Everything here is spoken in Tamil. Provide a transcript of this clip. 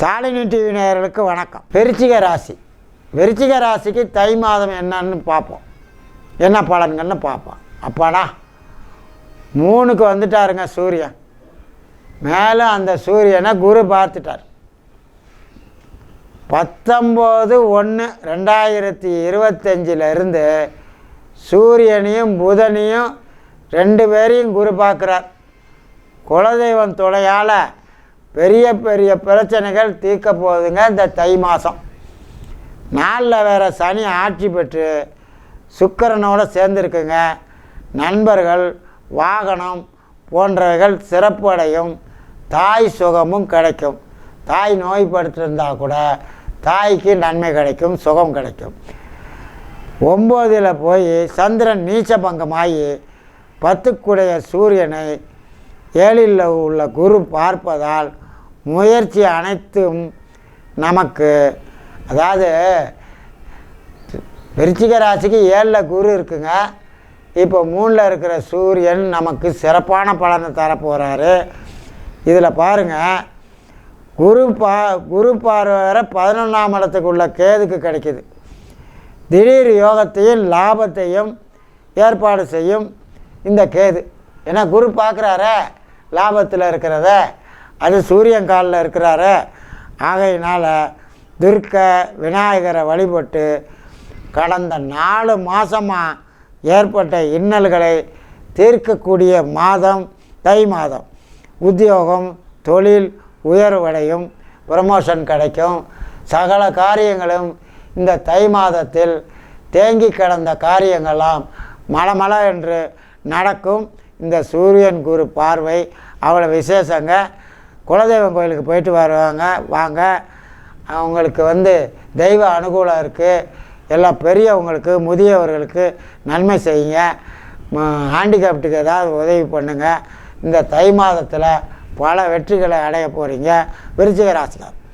சாலினி டிவி நேயர்களுக்கு வணக்கம். விருச்சிக ராசி. விருச்சிக ராசிக்கு தை மாதம் என்னன்னு பார்ப்போம். என்ன பலன்கள்னு பார்ப்போம். அப்பாடா மூணுக்கு வந்துட்டாருங்க சூரியன். மேலே அந்த சூரியனை குரு பார்த்துட்டார். பத்தொம்போது ஒன்று ரெண்டாயிரத்தி இருபத்தஞ்சிலிருந்து சூரியனையும் புதனையும் ரெண்டு பேரையும் குரு பார்க்குறார். குலதெய்வம் துணையால் பெரிய பெரிய பிரச்சனைகள் தீர்க்க போகுதுங்க இந்த தை மாதம் நாளில் வேறு சனி ஆட்சி பெற்று சுக்கிரனோட சேர்ந்துருக்குங்க. நண்பர்கள் வாகனம் போன்றவைகள் சிறப்பு அடையும். தாய் சுகமும் கிடைக்கும். தாய் நோய்படுத்திருந்தால் கூட தாய்க்கு நன்மை கிடைக்கும் சுகம் கிடைக்கும். ஒம்போதில் போய் சந்திரன் நீச்சபங்கமாகி பத்துக்குடைய சூரியனை ஏழில் உள்ள குரு பார்ப்பதால் முயற்சி அனைத்தும் நமக்கு அதாவது விருச்சிக ராசிக்கு ஏழில் குரு இருக்குங்க. இப்போ மூணில் இருக்கிற சூரியன் நமக்கு சிறப்பான பலனை தரப்போகிறாரு இதில் பாருங்கள் குரு பா குரு பார்வை வேற பதினொன்றாம் இடத்துக்குள்ள கேதுக்கு கிடைக்கிது. திடீர் யோகத்தையும் லாபத்தையும் ஏற்பாடு செய்யும் இந்த கேது. ஏன்னா குரு பார்க்குறாரே. லாபத்தில் இருக்கிறத அது சூரியன் காலில் இருக்கிறாரு. ஆகையினால் துர்க்க விநாயகரை வழிபட்டு கடந்த நாலு மாதமாக ஏற்பட்ட இன்னல்களை தீர்க்கக்கூடிய மாதம் தை மாதம். உத்தியோகம் தொழில் உயர்வடையும் ப்ரமோஷன் கிடைக்கும். சகல காரியங்களும் இந்த தை மாதத்தில் தேங்கி கிடந்த காரியங்கள்லாம் மலமல என்று நடக்கும். இந்த சூரியன் குரு பார்வை அவ்வளோ விசேஷங்க. குலதெய்வம் கோயிலுக்கு போயிட்டு வருவாங்க வாங்க. அவங்களுக்கு வந்து தெய்வ அனுகூலம் இருக்குது எல்லாம் பெரியவங்களுக்கு முதியவர்களுக்கு நன்மை செய்யுங்க. ஹேண்டிகேப்டுக்கு ஏதாவது உதவி பண்ணுங்கள் இந்த தை மாதத்தில் பல வெற்றிகளை அடைய போகிறீங்க விருச்சிக ராசிக்கார்